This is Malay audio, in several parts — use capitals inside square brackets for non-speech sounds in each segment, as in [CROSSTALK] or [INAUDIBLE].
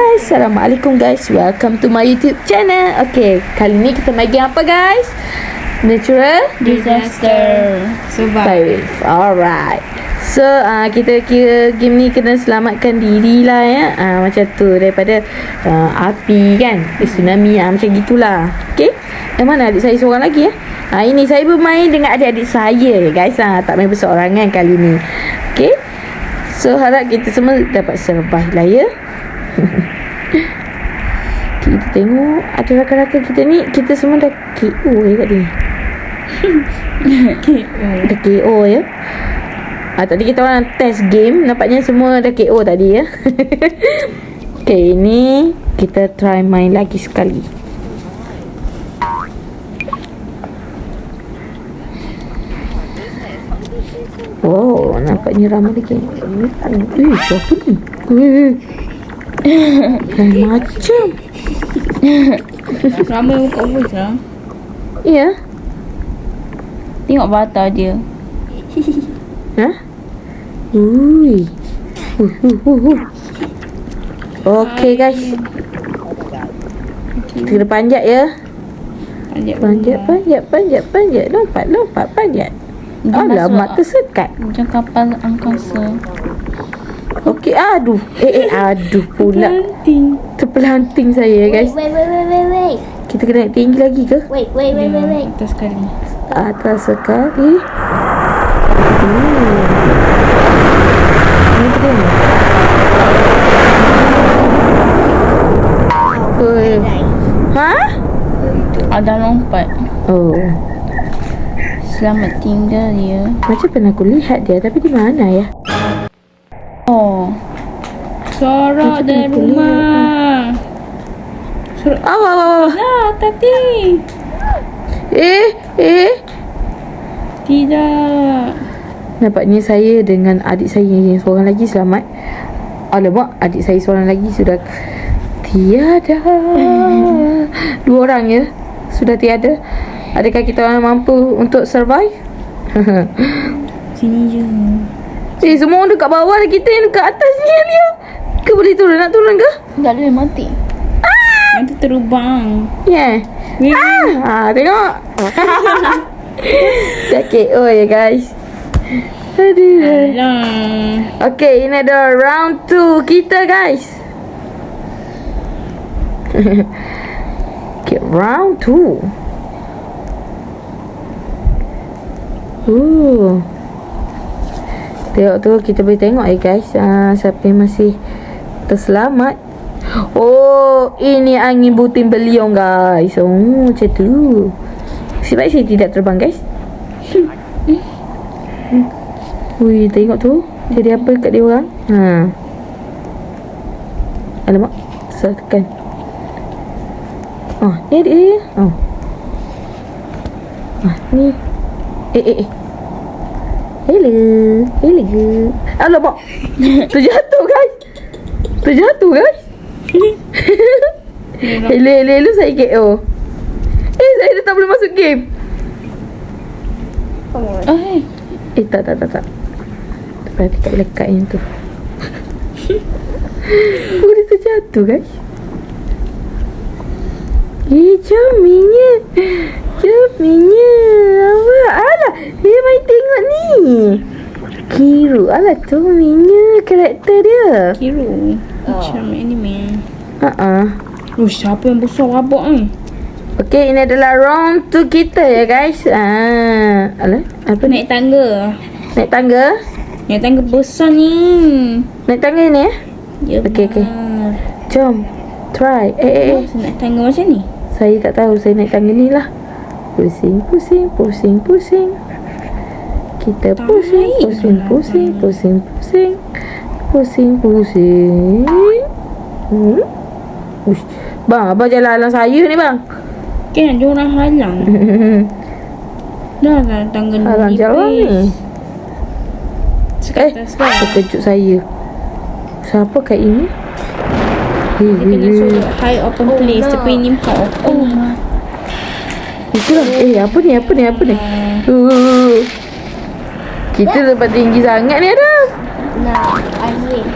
guys Assalamualaikum guys. Welcome to my YouTube channel. Okay Kali ni kita main game apa guys? Natural Disaster. Five Alright. So uh, kita kira game ni kena selamatkan diri lah ya. Uh, Macam tu daripada uh, api kan? Eh, Tsunami uh, macam gitulah. Okay. Yang mana adik saya seorang lagi ya? Uh, Ini saya bermain dengan adik-adik saya guys. Uh, Tak main berseorangan kali ni. Okay. So harap kita semua dapat survive lah ya [LAUGHS] Kita tengok Ada rakan-rakan kita ni Kita semua dah KO ya tadi Dah KO ya. Ah, Tadi kita orang test game Nampaknya semua dah KO tadi ya. [LAUGHS] Okay ni Kita try main lagi sekali. Oh, nampaknya ramai lagi. Eh, siapa ni? Eh, macam. Ramai muka voice lah Ya. Tengok bata dia Ha? Ui. Uh, uh, uh, uh. Okay guys. Kita kena panjat ya. Panjat Panjat, panjat, panjat, panjat. Lompat, lompat, panjat. Alamak, tersekat. Macam kapal angkasa Okey, aduh. Eh, eh, aduh pula. Penting Terpelanting saya guys. Wait, wait, wait, wait, wait. Kita kena naik tinggi lagi ke? Wait, wait, wait, wait, wait. Atas sekali Atas sekali. Hmm. Ini dia ni. Oi. Ha? Ada lompat Oh. Selamat tinggal dia Macam pernah aku lihat dia tapi di mana ya? Macam dari rumah Suara Aw, aw, aw. Lah tadi Eh, eh. Tidak Nampaknya saya dengan adik saya yang seorang lagi selamat. Alamak, adik saya seorang lagi sudah tiada. [LAUGHS] Dua orang ya. Sudah tiada. Adakah kita orang mampu untuk survive? [LAUGHS] Sini je eh, semua orang dekat bawah dan kita yang dekat atas ni dia. Ke boleh turun? Nak turun ke? Tak boleh mati Nanti terbang Ya. Yeah. Ah, tengok. Dah KO ya guys. Aduh. Alah Okay, ini adalah round 2 kita guys. [LAUGHS] okay, round 2. Ooh. Tengok tu kita boleh tengok ya guys. Uh, siapa yang masih terselamat. Oh, ini angin buting beliung guys. Oh, macam tu. Sebab saya tidak terbang guys. Ui, tengok tu. Jadi apa kat dia orang? Ha. Alamak, salah tekan. Oh, ni adik dia. Oh. Ah, ni. Eh, eh, eh. Hello. Hello. Alamak. [LAUGHS] Terjatuh guys. Terjatuh guys. [LAUGHS] hello, hello, hello. Saya KO. Eh, saya dah tak boleh masuk game. Eh Eh, tak, tak, tak, tak. Berarti kat lekat yang tu. [LAUGHS] oh, dia terjatuh, guys. Eh, cominya. Cominya. Apa? Alah, dia main tengok ni. Kiru. Alah, Tominya karakter dia. Kira Macam anime Uh-uh. Oh siapa yang besar rabak ni Okay, ini adalah round tu kita ya, guys. Ah, alah, apa ni? Naik tangga Naik tangga? Naik tangga besar ni Naik tangga ni, eh? Ya Okey, okey. Jom. Try. Eh, eh, eh. Naik tangga macam ni Saya tak tahu Saya naik tangga ni lah Pusing, pusing, pusing, pusing Kita pusing, pusing, pusing, pusing, pusing Pusing, pusing hmm? Ush. Bang, abang jalan halang saya ni bang? Kan dia orang halang. [LAUGHS] Dah lah tangga ni Halang jalan ni. Eh, lah. terkejut saya. Siapa kat ini? Hei, Dia kena hei. suruh high open place Tapi ini bukan open oh. Itulah. Eh apa ni? Apa ni? Apa ni? Uh, Kita tempat tinggi sangat ni Adam I'm here.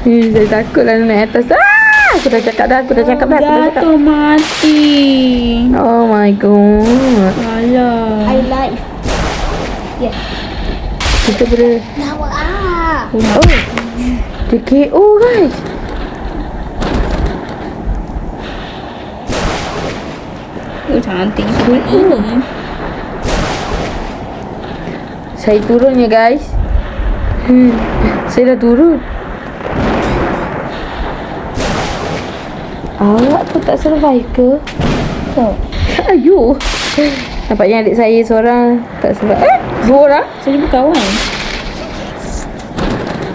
Hmm, saya takut lah naik atas. Ah! Aku dah cakap dah, aku dah cakap dah, aku dah cakap. Jatuh mati. Oh my god. Alah. I like. Yeah. Kita boleh... Tahu ah. Oh. Dia KO guys. Oh, cantik sangat ini. Saya turun ya guys. Hmm. Saya dah turun. Awak tu tak survive ke? Tak. [LAUGHS] Ayuh. Nampaknya adik saya seorang tak survive. Eh, dua orang? Saya berkawan.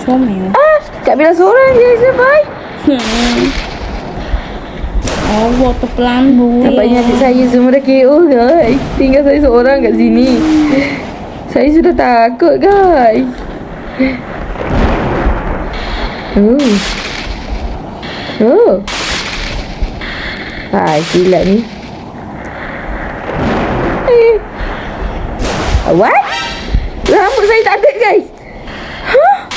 Comel. Ah, Kak Bila seorang je survive. Hmm. Allah terpelandu. Nampaknya adik saya semua dah KO guys. Tinggal saya seorang kat sini. Saya sudah takut guys. Oh. Oh. Ah, gila ni. Eh. What? Rambut saya tak ada guys. Huh?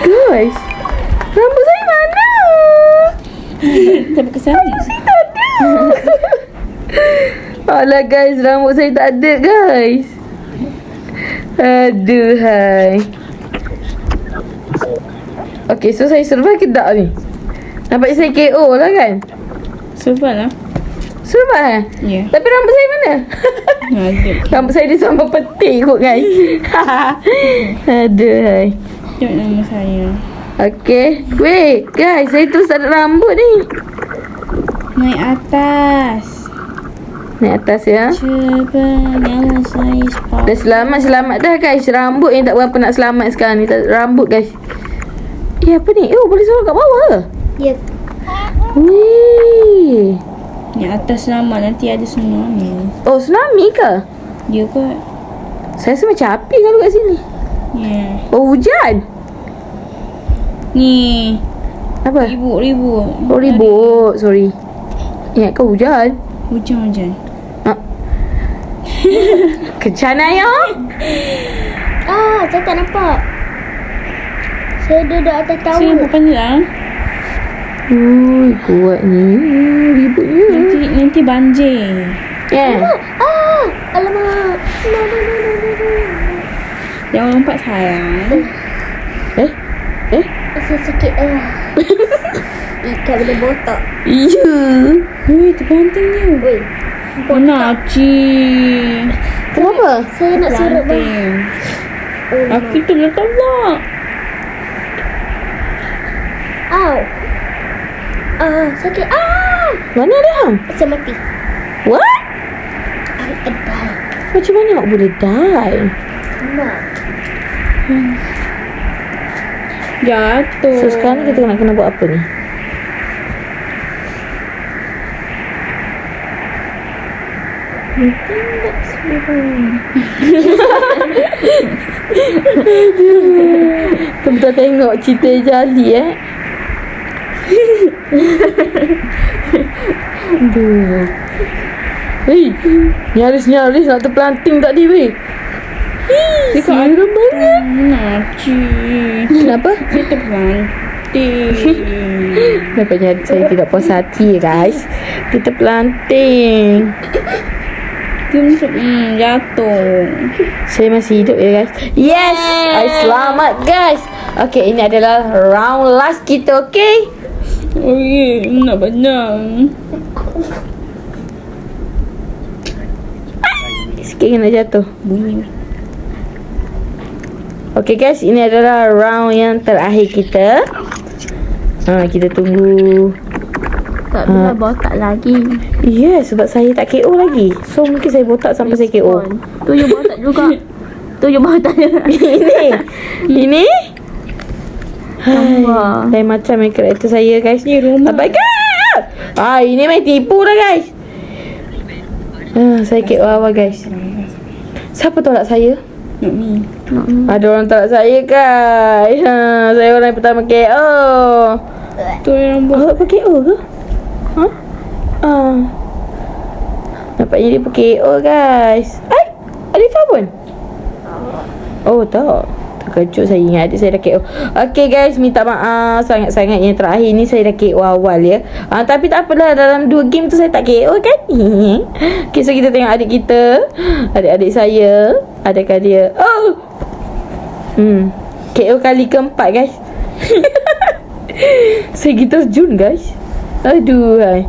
[LAUGHS] guys. Rambut saya mana? Tapi kesana. [LAUGHS] Alah guys, rambut saya tak ada guys. Aduh hai. Okay, so saya survive ke tak ni? Nampak saya KO lah kan? Survive lah. Survive eh? Ya. Tapi rambut saya mana? [LAUGHS] Ada. rambut saya dia sama petik kot guys. [LAUGHS] Aduh hai. Tengok nama saya. Okay. Wait, guys, saya terus tak ada rambut ni. Naik atas. Naik atas ya. Cuba nama saya spot. Dah selamat selamat dah guys. Rambut yang tak berapa nak selamat sekarang ni. Rambut guys. Eh apa ni? Oh boleh suruh kat bawah. Yes. Wih. Naik atas selamat nanti ada tsunami. Oh tsunami ke? Dia kot. Saya rasa macam api kalau kat sini. Ya. Oh hujan. Ni. Apa? Ribut-ribut. Oh ribut. Sorry. Ingat kau hujan? Hujan-hujan. [LAUGHS] Kecana ya? Ah, saya tak nampak. Saya duduk atas Saya tahu. nampak pandai lah. Ui kuatnya. Ributnya. Nanti nanti banjir. Yeah. Ah, alamak. No, no, no, no, no, no. Jangan lompat sayang. Eh? Eh? Rasa sikit. Ah. [LAUGHS] Ikan boleh botak. Iya. Weh, terbanting dia. Weh. Oh, Naci. Kenapa? Saya nak suruh bang. Oh, Aku tu nak tolak. Ow. Ah, sakit. Ah, Mana dia? saya mati. What? I die. Macam mana awak boleh die? Mak. Jatuh. So sekarang kita nak kena buat apa ni? Betul tengok cerita jali eh. Aduh. Hei, nyaris-nyaris nak terpelanting tadi weh. Seram banget. Naci. [LAUGHS] Kenapa? Dia terbanting. Nampaknya saya tidak puas hati guys. Kita pelanting. Dia macam hmm, jatuh. Saya masih hidup ya guys. Yes, I selamat guys. Okay, ini adalah round last kita, okay? Oh ye, nak banyak. Sikit kena jatuh. Bunyi. Okay guys, ini adalah round yang terakhir kita. Ha, kita tunggu. Tak boleh botak lagi. Yes, sebab saya tak KO lagi. So mungkin saya botak sampai saya KO. Tu you botak juga. [LAUGHS] tu you botak. ini. Ini. Hai, Nampak. lain macam main karakter saya guys. Ni rumah. Apa god? Ah, ini main tipu dah guys. Ah, saya KO awal guys. Siapa tolak saya? Nak ni. Ada orang tolak saya guys. Ha, saya orang yang pertama KO. Tu yang rambut. Awak pakai KO ke? Ha? Ah. Nampaknya dia pakai KO guys. Ai, Alifah pun. Oh tak Terkejut saya ingat adik saya dah KO Okay guys Minta maaf Sangat-sangat yang terakhir ni Saya dah KO awal ya uh, Tapi tak apalah Dalam dua game tu Saya tak KO kan [LAUGHS] Okay so kita tengok adik kita Adik-adik saya Adakah dia? Oh! Hmm. KO kali keempat guys. Saya kita terjun guys. Aduh hai.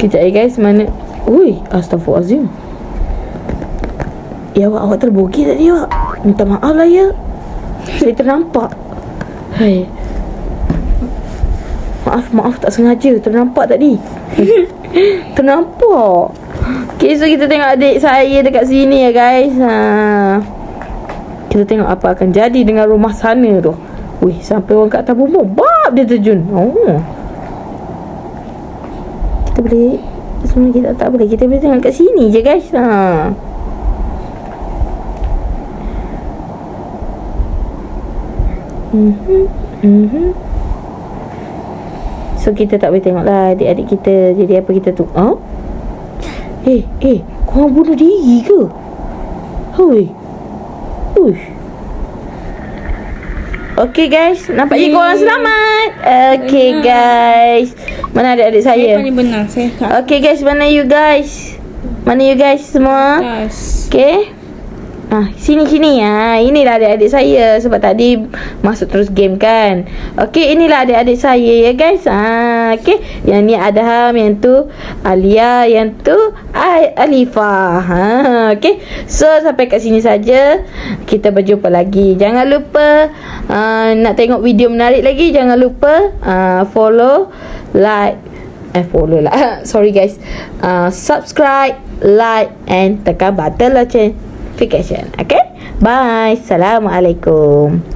Kejap ya guys. Mana? Ui Astaghfirullahaladzim. Ya awak, awak terbogey tadi awak. Minta maaf lah ya. Saya ternampak. Hai. Maaf, maaf tak sengaja. Ternampak tadi. [LAUGHS] Ternampak Okay, so kita tengok adik saya dekat sini ya guys ha. Kita tengok apa akan jadi dengan rumah sana tu Wih, sampai orang kat atas rumah Bab dia terjun Oh Kita boleh Sebenarnya kita tak boleh Kita boleh tengok kat sini je guys ha. Mhm. Mhm. So kita tak boleh tengok lah adik-adik kita Jadi apa kita tu ha? Eh, eh Korang bunuh diri ke? Hoi Uish Okay guys Nampaknya korang selamat Okay guys Mana adik-adik Saya saya? paling benar. Saya kat Okay guys Mana you guys? Mana you guys semua? atas. Okay Ah, sini sini ah. Inilah adik-adik saya sebab tadi masuk terus game kan. Okey, inilah adik-adik saya ya guys. Ah, okey. Yang ni Adham, yang tu Alia, yang tu Ai- Alifa. Ha, okey. So sampai kat sini saja. Kita berjumpa lagi. Jangan lupa uh, nak tengok video menarik lagi. Jangan lupa uh, follow, like eh follow lah. [LAUGHS] Sorry guys. Uh, subscribe, like and tekan button notification. Okay? Bye. Assalamualaikum.